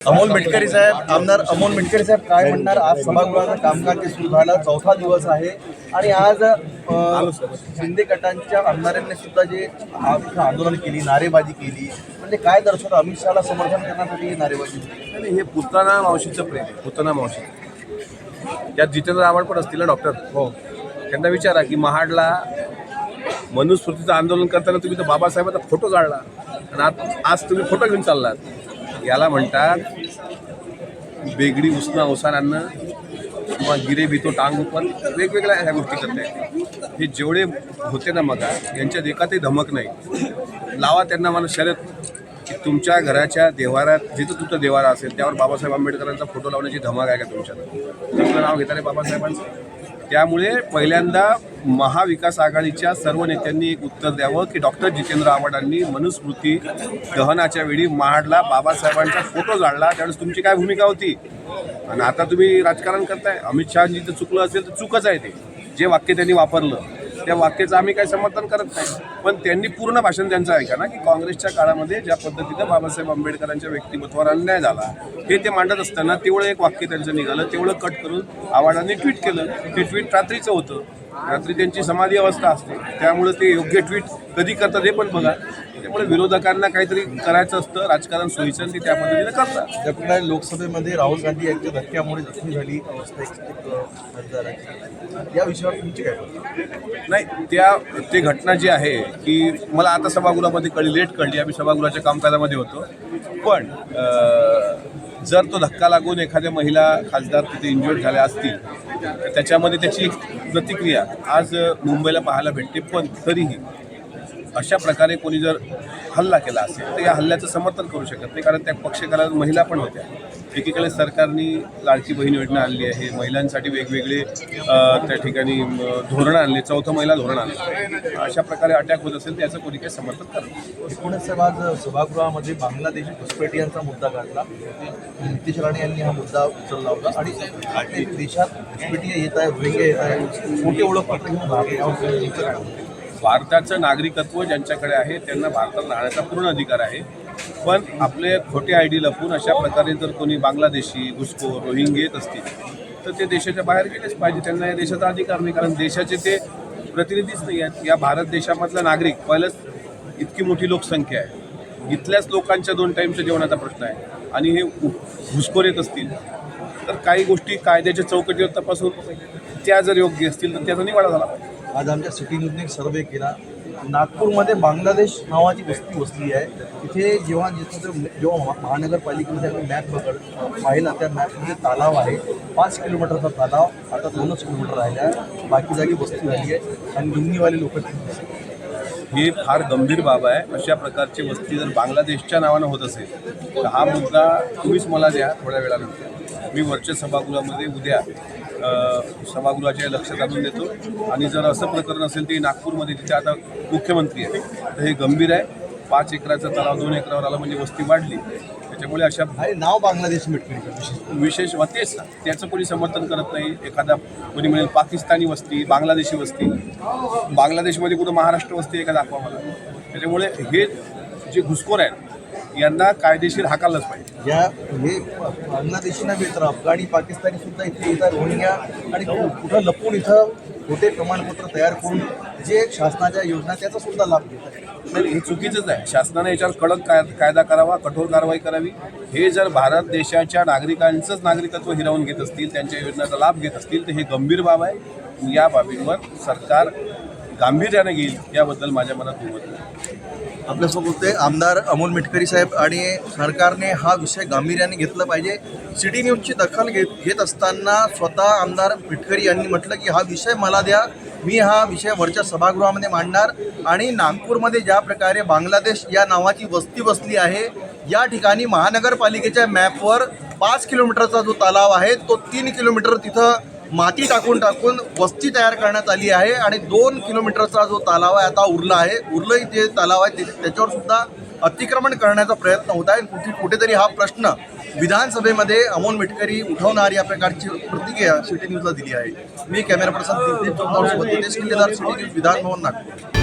अमोल मिटकरी साहेब आमदार अमोल मिटकरी साहेब काय म्हणणार? आज सभागृहाचं कामकाज जे सुरू झालं. चौथा दिवस आहे. आणि आज अ, शिंदे गटांच्या आमदारांनी सुद्धा जे आंदोलन केली नारेबाजी केली म्हणजे काय दर्शवतं अमित शहाला समर्थन करण्यासाठी ही नारेबाजी आणि हे पुतना मावशीचं प्रेम आहे. पुतना मावशी. त्यात जितेंद्र आव्हाड पण असतील ना डॉक्टर? हो. त्यांना विचारा की महाडला मनुस्मृतीचं आंदोलन करताना तुम्ही तर बाबासाहेबांचा फोटो काढला. आणि आज आज तुम्ही फोटो घेऊन चाललात. याला म्हणतात बेगडी उसना ओसारांना किंवा गिरे बितो टांग पण वेगवेगळ्या ह्या गोष्टी करता हे जेवढे होते ना मग यांच्यात एकातही धमक नाही. लावा त्यांना मला शरद. तुमच्या घराच्या देवारात जिथं तुमचं देवारा असेल त्यावर बाबासाहेब आंबेडकरांचा फोटो लावण्याची धमाक आहे का तुमच्यात तुमचं नाव घेता रे बाबासाहेबांचं? त्यामुळे पहिल्यांदा महाविकास आघाडीच्या सर्व नेत्यांनी एक उत्तर द्यावं की डॉक्टर जितेंद्र आव्हाडांनी मनुस्मृती दहनाच्या वेळी महाडला बाबासाहेबांचा फोटो जाळला त्यावेळेस तुमची काय भूमिका होती? आणि आता तुम्ही राजकारण करताय. अमित शहाजी जर चुकलं असेल तर चुकच आहे ते. जे वाक्य त्यांनी वापरलं. त्या वाक्याचं आम्ही काही समर्थन करत नाही. पण त्यांनी पूर्ण भाषण त्यांचं ऐका ना की काँग्रेसच्या काळामध्ये ज्या पद्धतीनं बाबासाहेब आंबेडकरांच्या व्यक्तिमत्वावर अन्याय झाला हे ते मांडत असताना तेवढं एक वाक्य त्यांचं निघालं तेवढं कट करून आव्हाडांनी ट्विट केलं. ते ट्विट रात्रीचं होतं. रात्री त्यांची समाधी अवस्था असते. त्यामुळे ते योग्य ट्विट कधी करतात हे पण बघा. त्यामुळे विरोधकांना काहीतरी करायचं असतं. राजकारण सोयीचं ते त्या पद्धतीने करतात. त्याप्रमाणे लोकसभेमध्ये राहुल गांधी यांच्या धक्क्यामुळे जखमी झाली. या विषयावर तुमची काय? नाही त्या ते घटना जी आहे की मला आता सभागृहामध्ये कळली लेट कळली. आम्ही सभागृहाच्या कामकाजामध्ये होतो. पण जर तो धक्का लागून एखाद्या महिला खासदार तिथे इंजुर्ड झाल्या असतील तर त्याच्यामध्ये त्याची एक प्रतिक्रिया. आज मुंबईला पाहायला भेटते पण तरीही अशा प्रकारे कोणी जर हल्ला केला असेल तर या हल्ल्याचं समर्थन करू शकत नाही. कारण त्या पक्षकाला महिला पण होत्या. एकीकडे सरकारने लाडकी बहीण योजना आणली आहे. महिलांसाठी वेगवेगळे त्या ठिकाणी धोरण धोरणं आणले. चौथं महिला धोरण आणलं. अशा प्रकारे अटॅक होत असेल त्याचं कोणी काही समर्थन करत एकूणच आज सभागृहामध्ये बांगलादेशी घुसपेटियांचा मुद्दा काढला नितीश राणे यांनी हा मुद्दा उचलला होता. आणि देशात घुसपेटी येत आहे रोहिंग्या येत आहे. मोठे ओळखपत्र घेऊन भाग यावर भारताचं नागरिकत्व ज्यांच्याकडे आहे त्यांना भारतात राहण्याचा पूर्ण अधिकार आहे. पण आपले खोटे आय डी लपून अशा प्रकारे जर कोणी बांगलादेशी घुसखोर रोहिंगे येत असतील तर ते देशाच्या बाहेर गेलेच पाहिजे. त्यांना या देशाचा अधिकार नाही कारण देशाचे ते प्रतिनिधीच नाही आहेत. या भारत देशामधला नागरिक पहिलंच इतकी मोठी लोकसंख्या आहे. इथल्याच लोकांच्या दोन टाईमच्या जेवणाचा प्रश्न आहे. आणि हे घुसखोर येत असतील तर काही गोष्टी कायद्याच्या चौकटीवर तपासून त्या जर योग्य असतील तर त्याचा निवाडा झाला पाहिजे. आज आमच्या सिटी न्यूजने एक सर्वे केला. नागपूरमध्ये बांगलादेश नावाची वस्ती वसली आहे. तिथे जेव्हा जिथं जेव्हा महानगरपालिकेमध्ये आम्ही मॅप बघड पाहिला त्या मॅपमध्ये तलाव आहे. पाच किलोमीटरचा तलाव आता दोनच किलोमीटर राहिला आहे. बाकी जागी वस्ती झाली आहे आणि निम्मीवाले लोक ही फार गंभीर बाब आहे. अशा प्रकारची वस्ती जर बांगलादेशच्या नावानं होत असेल तर हा मुद्दा तुम्हीच मला द्या थोड्या वेळानंतर. मी वरच्या सभागृहामध्ये उद्या सभागृहाच्या लक्षात आणून देतो. आणि जर असं प्रकरण असेल ते नागपूरमध्ये तिथे आता मुख्यमंत्री आहे तर हे गंभीर आहे. पाच एकराचा तलाव दोन एकरावर आला म्हणजे वस्ती वाढली. त्याच्यामुळे अशा नाव बांगलादेश विशेष तेच त्याचं कोणी समर्थन करत नाही. एखादा कोणी म्हणेल पाकिस्तानी वस्ती बांगलादेशी वस्ती. बांगलादेशमध्ये कुठं महाराष्ट्र वस्ती आहे का दाखवा मला. त्याच्यामुळे हे जे घुसखोर आहेत यांना कायदेशीर हाकालच पाहिजे. या हे बांगलादेशी नव्हे तर अफगाणी पाकिस्तानी सुद्धा इथे येतात रोहिंग्या आणि कुठं लपून इथं खोटे प्रमाणपत्र तयार करून जे शासनाच्या योजना त्याचा सुद्धा लाभ घेतात. नाही हे चुकीचंच आहे. शासनाने याच्यावर कडक काय कायदा करावा कठोर कारवाई करावी. हे जर भारत देशाच्या नागरिकांचंच नागरिकत्व हिरावून घेत असतील त्यांच्या योजनेचा लाभ घेत असतील तर हे गंभीर बाब आहे. या बाबींवर सरकार गांभीर्याने घेईल याबद्दल माझ्या मनात दुमत नाही. आपल्यासोबत ते आमदार अमोल मिटकरी साहेब आणि सरकारने हा विषय गांभीर्याने घेतला पाहिजे. सिटी न्यूजची दखल घेत घेत असताना स्वतः आमदार मिटकरी यांनी म्हटलं की हा विषय मला द्या. मी हा विषय वरच्या सभागृहामध्ये मांडणार आणि नागपूरमध्ये ज्या प्रकारे बांगलादेश या नावाची वस्ती बसली आहे या ठिकाणी महानगरपालिकेच्या मॅपवर पाच किलोमीटरचा जो तलाव आहे तो तीन किलोमीटर तिथं माती टाकून टाकून वस्ती तयार करण्यात आली आहे आणि दोन किलोमीटरचा जो तलाव आहे आता उरला आहे. उरलंही जे तलाव आहे ते- त्याच्यावर सुद्धा अतिक्रमण करण्याचा प्रयत्न होत आहे. कुठे कुठेतरी हा प्रश्न विधानसभेमध्ये अमोल मिटकरी उठवणार या प्रकारची प्रतिक्रिया सिटी न्यूजला दिली आहे. मी कॅमेरा पर्सन दिलीप चौधरीसोबत किल्लेदार सिटी न्यूज विधानभवन नागपूर.